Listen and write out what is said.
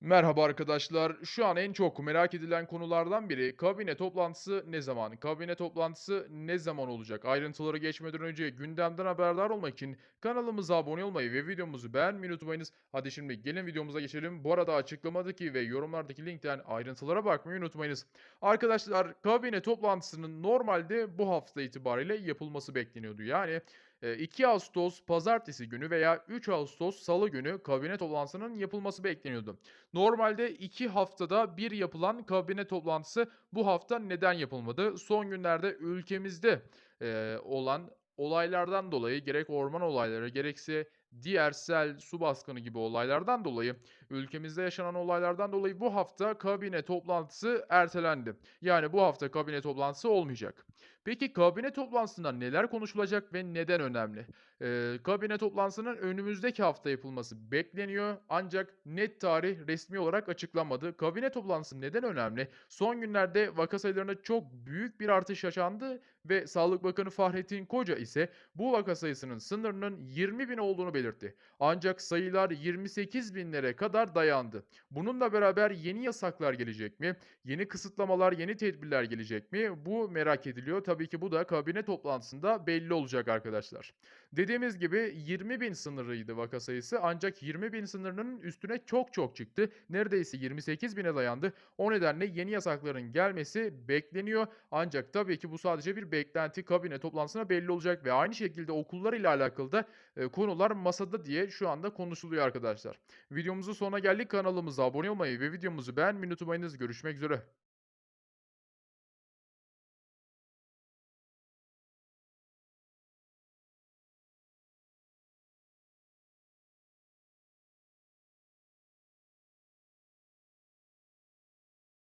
Merhaba arkadaşlar. Şu an en çok merak edilen konulardan biri kabine toplantısı ne zaman? Kabine toplantısı ne zaman olacak? Ayrıntıları geçmeden önce gündemden haberdar olmak için kanalımıza abone olmayı ve videomuzu beğenmeyi unutmayınız. Hadi şimdi gelin videomuza geçelim. Bu arada açıklamadaki ve yorumlardaki linkten ayrıntılara bakmayı unutmayınız. Arkadaşlar kabine toplantısının normalde bu hafta itibariyle yapılması bekleniyordu. Yani 2 Ağustos pazartesi günü veya 3 Ağustos salı günü kabine toplantısının yapılması bekleniyordu. Normalde 2 haftada bir yapılan kabine toplantısı bu hafta neden yapılmadı? Son günlerde ülkemizde, olan olaylardan dolayı gerek orman olayları gerekse diğer sel, su baskını gibi olaylardan dolayı, ülkemizde yaşanan olaylardan dolayı bu hafta kabine toplantısı ertelendi. Yani bu hafta kabine toplantısı olmayacak. Peki kabine toplantısında neler konuşulacak ve neden önemli? Eee, kabine toplantısının önümüzdeki hafta yapılması bekleniyor ancak net tarih resmi olarak açıklanmadı. Kabine toplantısı neden önemli? Son günlerde vaka sayılarında çok büyük bir artış yaşandı ve Sağlık Bakanı Fahrettin Koca ise bu vaka sayısının sınırının 20 bin olduğunu belirtti. Ancak sayılar 28 binlere kadar dayandı. Bununla beraber yeni yasaklar gelecek mi? Yeni kısıtlamalar, yeni tedbirler gelecek mi? Bu merak ediliyor. Tabii ki bu da kabine toplantısında belli olacak arkadaşlar. Dediğimiz gibi 20 bin sınırıydı vaka sayısı ancak 20 bin sınırının üstüne çok çok çıktı. Neredeyse 28 bine dayandı. O nedenle yeni yasakların gelmesi bekleniyor. Ancak tabii ki bu sadece bir beklenti kabine toplantısına belli olacak ve aynı şekilde okullar ile alakalı da e, konular masada diye şu anda konuşuluyor arkadaşlar. Videomuzun sonuna geldik. Kanalımıza abone olmayı ve videomuzu beğenmeyi unutmayınız. Görüşmek üzere.